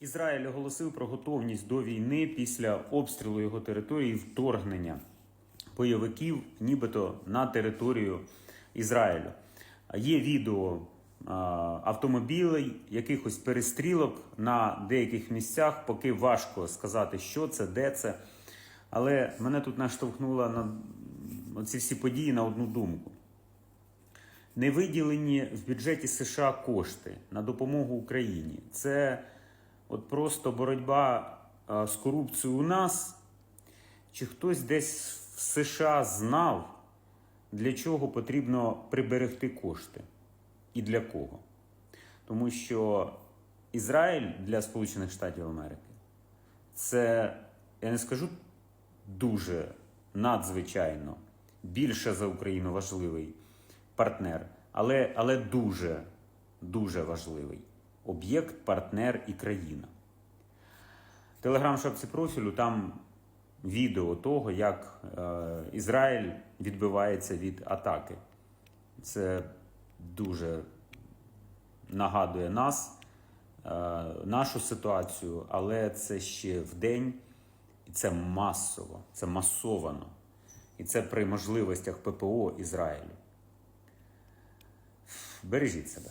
Ізраїль оголосив про готовність до війни після обстрілу його території вторгнення бойовиків, нібито на територію Ізраїлю. Є відео автомобілей, якихось перестрілок на деяких місцях, поки важко сказати, що це, де це. Але мене тут наштовхнуло на ці всі події на одну думку. Не виділені в бюджеті США кошти на допомогу Україні. Це от просто боротьба з корупцією у нас. Чи хтось десь в США знав, для чого потрібно приберегти кошти і для кого? Тому що Ізраїль для Сполучених Штатів Америки це, я не скажу дуже надзвичайно більше за Україну важливий партнер, але, але дуже, дуже важливий об'єкт, партнер і країна. Телеграм-шапці профілю там відео того, як е, Ізраїль відбивається від атаки. Це дуже нагадує нас, е, нашу ситуацію, але це ще вдень, і це масово, це масовано. І це при можливостях ППО Ізраїлю. Бережіть себе.